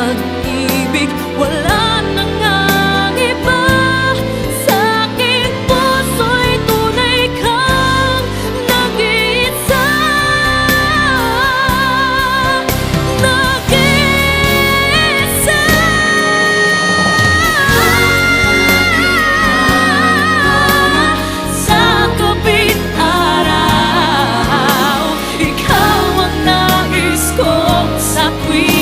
pag-ibig Wala nang ang iba. Sa aking puso'y tunay kang nag-iisa. Nag-iisa. Sa kapit araw Ikaw ang nais ko sa kwit